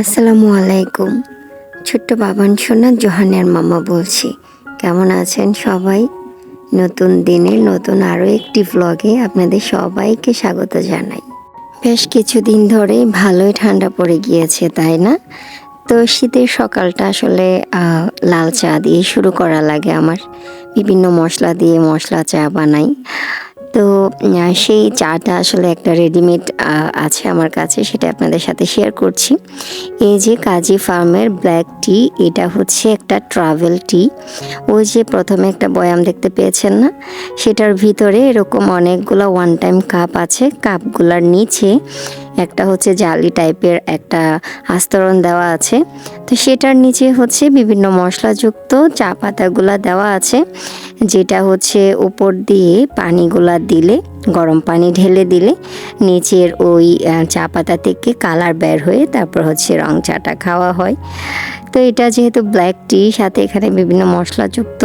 আসসালামু আলাইকুম। ছোট্ট বাবান সোনা, জোহানের মামা বলছি। কেমন আছেন সবাই? নতুন দিনের নতুন আরও একটি ব্লগে আপনাদের সবাইকে স্বাগত জানাই। বেশ কিছুদিন ধরে ভালোই ঠান্ডা পড়ে গিয়েছে, তাই না? তো শীতের সকালটা আসলে লাল চা দিয়ে শুরু করা লাগে আমার। বিভিন্ন মশলা দিয়ে মশলা চা বানাই। তো সেই চাটা আসলে একটা রেডিমেড আছে আমার কাছে, সেটা আপনাদের সাথে শেয়ার করছি। এই যে কাজী ফার্মের ব্ল্যাক টি এটা হচ্ছে একটা ট্রাভেল টি ওই যে প্রথমে একটা বয়াম দেখতে পেয়েছেন না? সেটার ভিতরে এরকম অনেকগুলো ওয়ান টাইম কাপ আছে কাপগুলার নিচে একটা হচ্ছে জালি টাইপের একটা আস্তরণ দেওয়া আছে। তো সেটার নিচে হচ্ছে বিভিন্ন মশলাযুক্ত চা পাতাগুলা দেওয়া আছে, যেটা হচ্ছে উপর দিয়ে পানিগুলা দিলে, গরম পানি ঢেলে দিলে নিচের ওই চা পাতা থেকে কালার বের হয়ে তারপর হচ্ছে রং চাটা খাওয়া হয়। তো এটা যেহেতু ব্ল্যাক টি, সাথে এখানে বিভিন্ন মশলাযুক্ত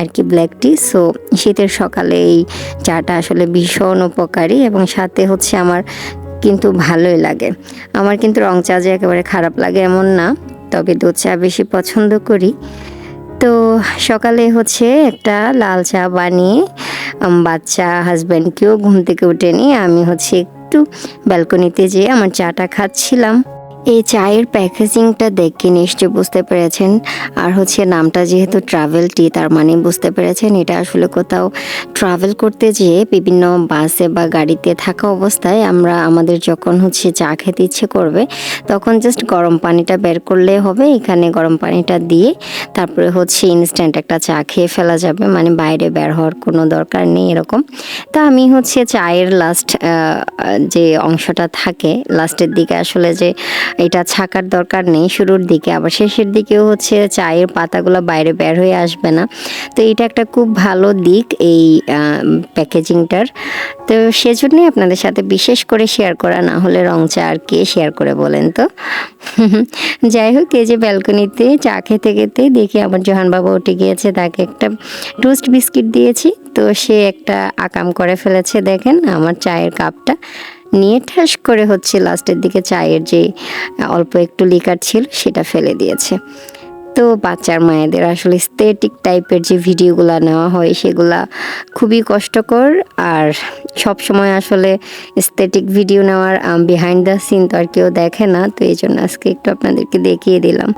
আর কি ব্ল্যাক টি, সো শীতের সকালে এই চাটা আসলে ভীষণ উপকারী এবং সাথে হচ্ছে আমার কিন্তু ভালোই লাগে। আমার কিন্তু রং চা যে একেবারে খারাপ লাগে এমন না, তবে দুধ চা বেশি পছন্দ করি। তো সকালে হচ্ছে একটা লাল চা বানিয়ে বাচ্চা হাজব্যান্ডকেও ঘুম থেকে উঠে নিয়ে আমি হচ্ছে একটু ব্যালকনিতে যেয়ে আমার চাটা খাচ্ছিলাম। এই চায়ের প্যাকেজিংটা দেখে নিশ্চয়ই বুঝতে পেরেছেন। আর হচ্ছে নামটা যেহেতু ট্রাভেল টি তার মানে বুঝতে পেরেছেন এটা আসলে কোথাও ট্রাভেল করতে যেয়ে বিভিন্ন বাসে বা গাড়িতে থাকা অবস্থায় আমরা আমাদের যখন হচ্ছে চা খেতে ইচ্ছে করবে, তখন জাস্ট গরম পানিটা বের করলে হবে। এখানে গরম পানিটা দিয়ে তারপরে হচ্ছে ইনস্ট্যান্ট একটা চা খেয়ে ফেলা যাবে। মানে বাইরে বের হওয়ার কোনো দরকার নেই এরকম। তা আমি হচ্ছে চায়ের লাস্ট যে অংশটা থাকে লাস্টের দিকে আসলে যে এটা ছাকার দরকার নেই শুরুর দিকে, আবার শেষের দিকেও হচ্ছে চায়ের পাতাগুলো বাইরে বের হয়ে আসবে না। তো এটা একটা খুব ভালো দিক এই প্যাকেজিংটার। তো সেজন্যই আপনাদের সাথে বিশেষ করে শেয়ার করা, না হলে রং চা আর কে শেয়ার করে বলেন তো? যাই হোক, এই যে ব্যালকনিতে চা খেতে খেতে দেখি আমার জোহান বাবা উঠে গিয়েছে, তাকে একটা টোস্ট বিস্কিট দিয়েছি। তো সে একটা আকাম করে ফেলেছে, দেখেন আমার চায়ের কাপটা। নিয়ে ঠাস করে হচ্ছে লাস্টের দিকে চায়ের যে অল্প একটু লিকার ছিল সেটা ফেলে দিয়েছে। তো বাচ্চার মায়েদের আসলে স্থেটিক টাইপের যে ভিডিওগুলো নেওয়া হয় সেগুলা খুবই কষ্টকর আর সব সময় আসলে স্থেটিক ভিডিও নেওয়ার বিহাইন্ড দ্য সিন তো আর কেউ দেখে না, তো এই জন্য আজকে একটু আপনাদেরকে দেখিয়ে দিলাম।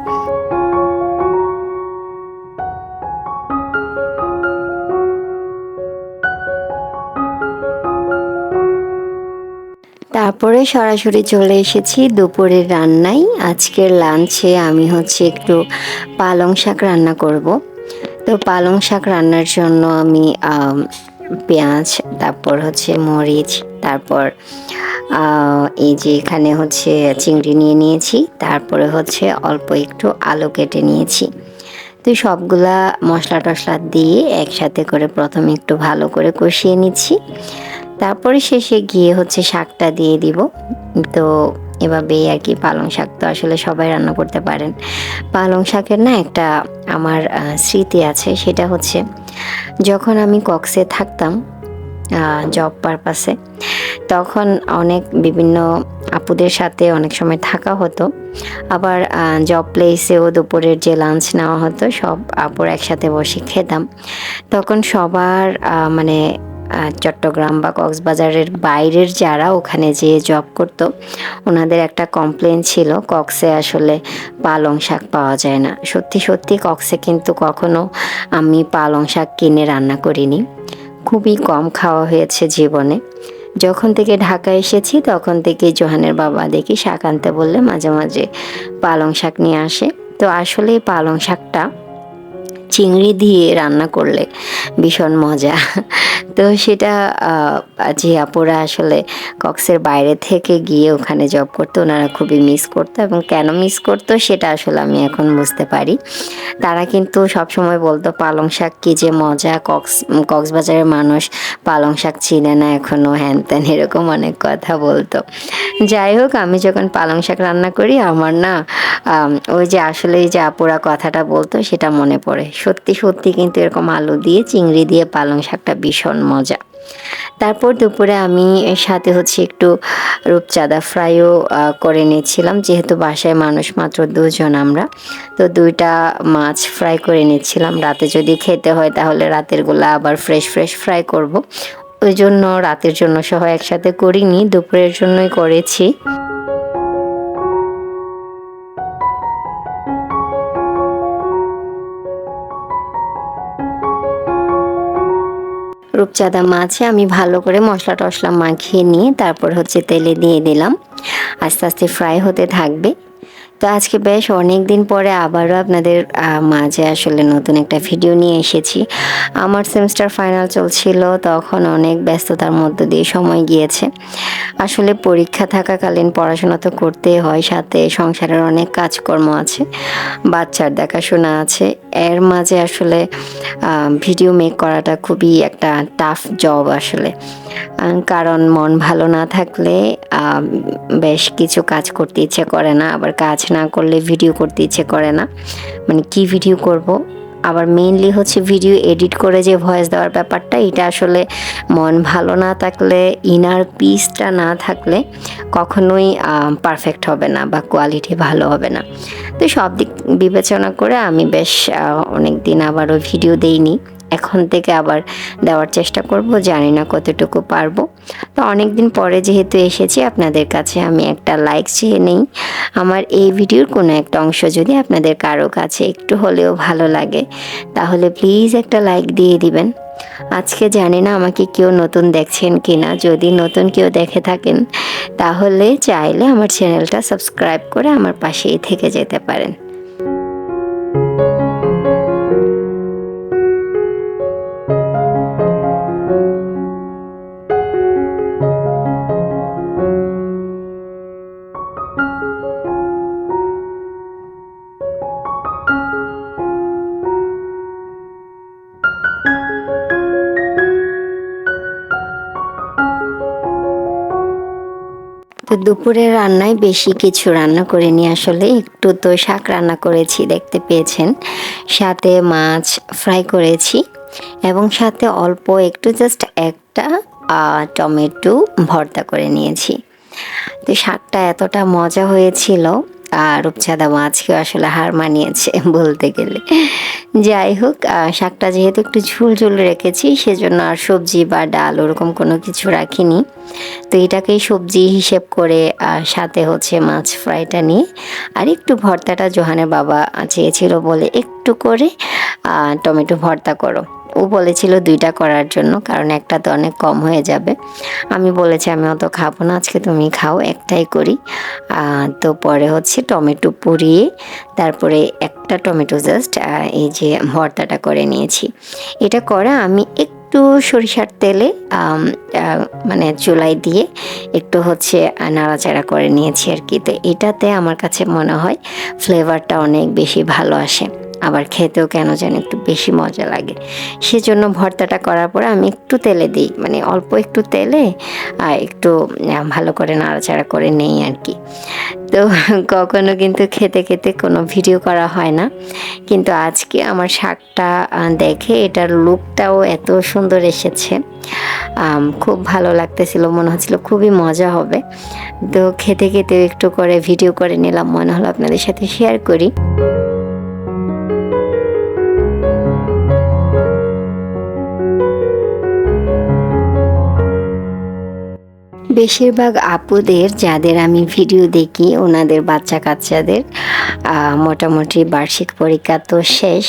তারপরে সরাসরি চলে এসেছি দুপুরের রান্নায়। আজকের লাঞ্চে আমি হচ্ছে একটু পালং শাক রান্না করব। তো পালং শাক রান্নার জন্য আমি পেঁয়াজ, তারপর হচ্ছে মরিচ, তারপর এই যে এখানে হচ্ছে চিংড়ি নিয়ে নিয়েছি, তারপরে হচ্ছে অল্প একটু আলু কেটে নিয়েছি। তো সবগুলা মশলা টশলা দিয়ে একসাথে করে প্রথমে একটু ভালো করে কষিয়ে নিচ্ছি। তারপরে শেষে গিয়ে হচ্ছে শাকটা দিয়ে দিব। তো এভাবেই আর কি পালং শাক তো আসলে সবাই রান্না করতে পারেন। পালং শাকের না একটা আমার স্মৃতি আছে, সেটা হচ্ছে যখন আমি কক্সে থাকতাম জব পারপাসে তখন অনেক বিভিন্ন আপুদের সাথে অনেক সময় থাকা হতো। আবার জব প্লেসেও দুপুরের যে লাঞ্চ নেওয়া হতো, সব আপুর একসাথে বসে খেতাম। তখন সবার মানে চট্টগ্রাম বা কক্সবাজারের বাইরের যারা ওখানে যেয়ে জব করতো, ওনাদের একটা কমপ্লেন ছিল, কক্সে আসলে পালং শাক পাওয়া যায় না। সত্যি সত্যি কক্সে কিন্তু কখনো আমি পালং শাক কিনে রান্না করিনি। খুবই কম খাওয়া হয়েছে জীবনে। যখন থেকে ঢাকা এসেছি, তখন থেকে জোহানের বাবা দেখি শাক আনতে বললে মাঝে মাঝে পালং শাক নিয়ে আসে। তো আসলে পালং শাকটা চিংড়ি দিয়ে রান্না করলে ভীষণ মজা। তো সেটা যে আপুরা আসলে কক্সের বাইরে থেকে গিয়ে ওখানে জব করতো, ওনারা খুবই মিস করতো এবং কেন মিস করতো সেটা আসলে আমি এখন বুঝতে পারি। তারা কিন্তু সবসময় বলতো, পালং শাক কি যে মজা, কক্স, কক্সবাজারের মানুষ পালং শাক চিনে না এখনও হ্যান ত্যান, এরকম অনেক কথা বলতো। যাই হোক, আমি যখন পালং শাক রান্না করি, আমার না ওই যে আসলে যে আপুরা কথাটা বলতো, সেটা মনে পড়ে। সত্যি সত্যি কিন্তু এরকম আলু দিয়ে, চিংড়ি দিয়ে পালং শাকটা ভীষণ মজা। তারপর দুপুরে আমি সাথে হচ্ছে একটু রূপচাঁদা ফ্রাইও করে নিয়েছিলাম। যেহেতু বাসায় মানুষ মাত্র দুজন আমরা, তো দুইটা মাছ ফ্রাই করে নিচ্ছিলাম রাতে যদি খেতে হয় তাহলে রাতেরগুলো আবার ফ্রেশ ফ্রেশ ফ্রাই করব। ওই জন্য রাতের জন্য সহ একসাথে করিনি, দুপুরের জন্যই করেছি। রূপচাঁদা মাছে আমি ভালো করে মশলা টশলা মাখিয়ে নিয়ে তারপর হচ্ছে তেলে দিয়ে দিলাম। আস্তে আস্তে ফ্রাই হতে থাকবে। তো আজকে বেশ অনেক দিন পরে আবারও আপনাদের মাঝে আসলে নতুন একটা ভিডিও নিয়ে এসেছি। আমার সেমিস্টার ফাইনাল চলছিল, তখন অনেক ব্যস্ততার মধ্য দিয়ে সময় গিয়েছে। আসলে পরীক্ষা থাকাকালীন পড়াশোনা তো করতেই হয়, সাথে সংসারের অনেক কাজকর্ম আছে, বাচ্চার দেখাশোনা আছে। এর মাঝে আসলে ভিডিও মেক করাটা খুবই একটা টাফ জব আসলে। কারণ মন ভালো না থাকলে বেশ কিছু কাজ করতে ইচ্ছে করে না, আবার কাজ না করলে ভিডিও করতে ইচ্ছে করে না। মানে কি ভিডিও করব? আবার মেইনলি হচ্ছে ভিডিও এডিট করে যে ভয়েস দেওয়ার ব্যাপারটা, এটা আসলে মন ভালো না থাকলে ইনার পিসটা না থাকলে কখনোই পারফেক্ট হবে না বা কোয়ালিটি ভালো হবে না। তো সব দিক বিবেচনা করে আমি বেশ অনেক দিন আবারও ভিডিও দেইনি। এখন থেকে আবার দেওয়ার চেষ্টা করব, জানি না কতটুকু পারব। তো অনেক দিন পরে যেহেতু এসেছি, আপনাদের কাছে আমি একটা লাইক চেয়ে নেই। আমার এই ভিডিওর কোনো একটা অংশ যদি আপনাদের কারও কাছে একটু হলেও ভালো লাগে, তাহলে প্লিজ একটা লাইক দিয়ে দিবেন। আজকে জানি না আমাকে কেউ নতুন দেখছেন কি না যদি নতুন কেউ দেখে থাকেন, তাহলে চাইলে আমার চ্যানেলটা সাবস্ক্রাইব করে আমার পাশেই থেকে যেতে পারেন। তো দুপুরের রান্নায় বেশি কিছু রান্না করিনি। আসলে একটু তো শাক রান্না করেছি, দেখতে পেয়েছেন। সাথে মাছ ফ্রাই করেছি এবং সাথে অল্প একটু জাস্ট একটা টমেটো ভর্তা করে নিয়েছি। তো শাকটা এতটা মজা হয়েছিল রূপচাঁদা মাছকে আসলে হার মানিয়েছে বলতে গেলে। যাই হোক শাকটা যেহেতু একটু ঝুল ঝুল রেখেছি, সেজন্য আর সবজি বা ডাল ওরকম কোনো কিছু রাখিনি। তো এটাকেই সবজি হিসেব করে সাথে হচ্ছে মাছ ফ্রাইটা নিয়ে। আর একটু ভর্তাটা জোহানের বাবা চেয়েছিল বলে একটু করে টমেটো ভর্তা করো। ও বলেছিল দুইটা করার জন্য, কারণ একটা তো অনেক কম হয়ে যাবে। আমি বলেছি, আমি অত খাব না, আজকে তুমি খাও, একটাই করি। তো পরে হচ্ছে টমেটো পুড়িয়ে, তারপরে একটা টমেটো জাস্ট এই যে ভর্তাটা করে নিয়েছি। এটা করা আমি একটু সরিষার তেলে মানে চুলাই দিয়ে একটু হচ্ছে নাড়াচাড়া করে নিয়েছি আর কি। তো এটাতে আমার কাছে মনে হয় ফ্লেভারটা অনেক বেশি ভালো আসে। আবার খেতেও কেন যেন একটু বেশি মজা লাগে। সেজন্য ভর্তাটা করার পরে আমি একটু তেলে দিই মানে অল্প একটু তেলে আর একটু ভালো করে নাড়াচাড়া করে নেই আর কি। তো কখনো কিন্তু খেতে খেতে কোনো ভিডিও করা হয় না। কিন্তু আজকে আমার শাকটা দেখে এটার লুকটাও এত সুন্দর এসেছে। খুব ভালো লাগতেছিল, মনে হচ্ছিল খুবই মজা হবে। তো খেতে খেতে একটু করে ভিডিও করে নিলাম, মনে হলো আপনাদের সাথে শেয়ার করি। বেশিরভাগ আপুদের, যাদের আমি ভিডিও দেখি, ওনাদের বাচ্চা কাচ্চাদের মোটামুটি বার্ষিক পরীক্ষা তো শেষ।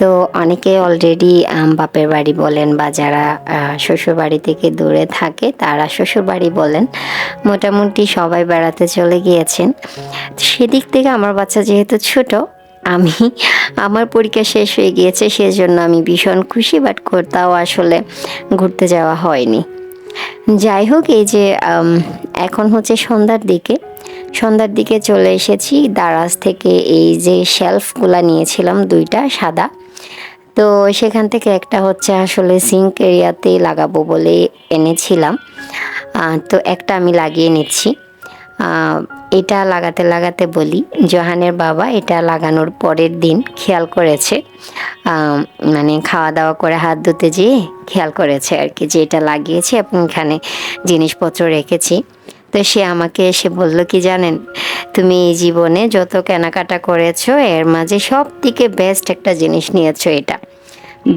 তো অনেকে অলরেডি বাপের বাড়ি বলেন বা যারা শ্বশুর বাড়ি থেকে দূরে থাকে, তারা শ্বশুর বাড়ি বলেন, মোটামুটি সবাই বেড়াতে চলে গিয়েছেন। সেদিক থেকে আমার বাচ্চা যেহেতু ছোট, আমি, আমার পরীক্ষা শেষ হয়ে গিয়েছে, সেজন্য আমি ভীষণ খুশি বাট কোথাও আসলে ঘুরতে যাওয়া হয়নি। যাই হোক, এই যে এখন হচ্ছে সন্ধ্যার দিকে। সন্ধ্যার দিকে চলে এসেছি দারাজ থেকে এই যে শেলফগুলা নিয়েছিলাম, দুইটা সাদা। তো সেখান থেকে একটা হচ্ছে আসলে সিঙ্ক এরিয়াতে লাগাবো বলে এনেছিলাম। তো একটা আমি লাগিয়ে নিচ্ছি। এটা লাগাতে লাগাতে বলি, জহানের বাবা এটা লাগানোর পরের দিন খেয়াল করেছে মানে খাওয়া দাওয়া করে হাত ধুতে যেয়ে খেয়াল করেছে আর কি যে এটা লাগিয়েছি এবং এখানে জিনিসপত্র রেখেছি। তো সে আমাকে এসে বলল, কি জানেন, তুমি এই জীবনে যত কেনাকাটা করেছ, এর মাঝে সব থেকে বেস্ট একটা জিনিস নিয়েছো এটা।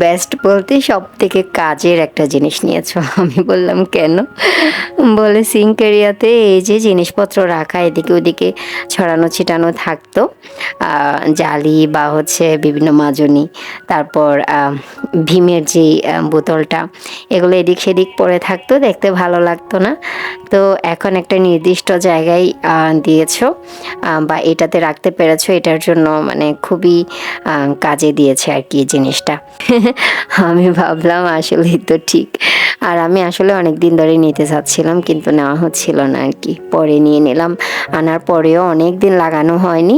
বেস্ট বলতে সব থেকে কাজের একটা জিনিস নিয়েছো। আমি বললাম, কেন? বলে সিঙ্ক এরিয়াতে এই যে জিনিসপত্র রাখা, এদিকে ওদিকে ছড়ানো ছিটানো থাকতো। জালি বা হচ্ছে বিভিন্ন মাজনি, তারপর ভীমের যে বোতলটা, এগুলো এদিক সেদিক পড়ে থাকতো, দেখতে ভালো লাগতো না। তো এখন একটা নির্দিষ্ট জায়গায় দিয়েছ বা এটাতে রাখতে পেরেছ, এটার জন্য মানে খুবই কাজে দিয়েছে আর কি জিনিসটা। আমি ভাবলাম আসলেই তো ঠিক। আর আমি আসলে অনেক দিন ধরে নিতে চাচ্ছিলাম, কিন্তু নেওয়া হচ্ছিল না আর কি। পরে নিয়ে নিলাম। আনার পরেও অনেক দিন লাগানো হয়নি,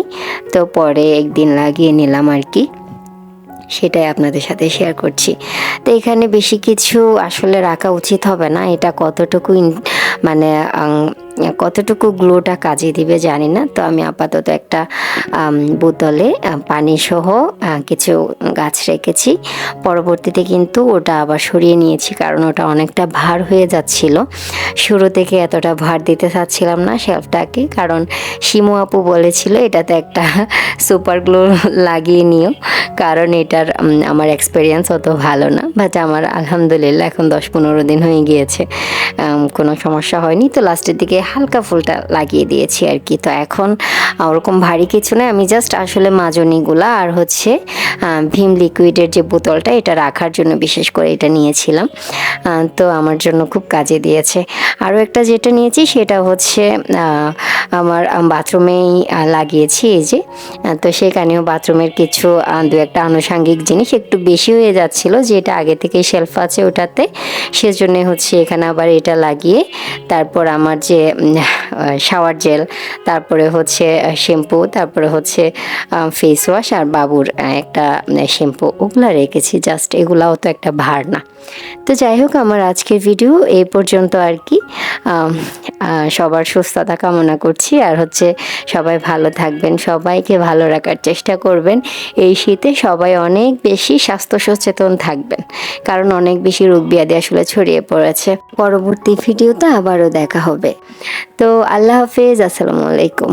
তো পরে একদিন লাগিয়ে নিলাম আর কি। সেটাই আপনাদের সাথে শেয়ার করছি। তো এখানে বেশি কিছু আসলে রাখা উচিত হবে না। এটা কতটুকু মানে কতটুকু গ্লোটা কাজে দিবে জানি না, তো আমি আপাতত একটা বোতলে পানি সহ কিছু গাছ রেখেছি। পরবর্তীতে কিন্তু ওটা আবার সরিয়ে নিয়েছি কারণ ওটা অনেকটা ভার হয়ে যাচ্ছিল। শুরু থেকে এতটা ভার দিতে চাচ্ছিলাম না শেলফটাকে, কারণ শিমু আপু বলেছিল এটাতে একটা সুপার গ্লো লাগিয়ে নিও, কারণ এটার আমার এক্সপিরিয়েন্স অত ভালো না। বাট আমার আলহামদুলিল্লাহ এখন দশ পনেরো দিন হয়ে গিয়েছে কোনো সমস্যা হয়নি। তো লাস্টের দিকে হালকা ফুলটা লাগিয়ে দিয়েছি আর কি। তো এখন ওরকম ভারী কিছু না আমি জাস্ট আসলে মাজনিগুলা আর হচ্ছে ভীম লিকুইডের যে বোতলটা, এটা রাখার জন্য বিশেষ করে এটা নিয়েছিলাম। তো আমার জন্য খুব কাজে দিয়েছে। আরও একটা যেটা নিয়েছি, সেটা হচ্ছে আমার বাথরুমেই লাগিয়েছি এই যে। তো সেখানেও বাথরুমের কিছু দু একটা আনুষাঙ্গিক জিনিস একটু বেশি হয়ে যাচ্ছিল, যেটা আগে থেকে শেলফ আছে ওটাতে। সেজন্য হচ্ছে এখানে আবার এটা লাগিয়ে, তারপর আমার যে শাওয়ার জেল তারপরে হচ্ছে শ্যাম্পু তারপরে হচ্ছে ফেস ওয়াশ আর বাবুর একটা শ্যাম্পু ওগুলো রেখেছি জাস্ট এগুলাও তো একটা ভার না। তো যাই হোক, আমার আজকের ভিডিও এই পর্যন্ত আর কি সবার সুস্থতা কামনা করছি। আর হচ্ছে সবাই ভালো থাকবেন, সবাইকে ভালো রাখার চেষ্টা করবেন। এই শীতে সবাই অনেক বেশি স্বাস্থ্য সচেতন থাকবেন, কারণ অনেক বেশি রোগ ব্যাধি আসলে ছড়িয়ে পড়েছে। পরবর্তী ভিডিওতে আবারও দেখা হবে। তো আল্লাহ হাফেজ, আসসালামু আলাইকুম।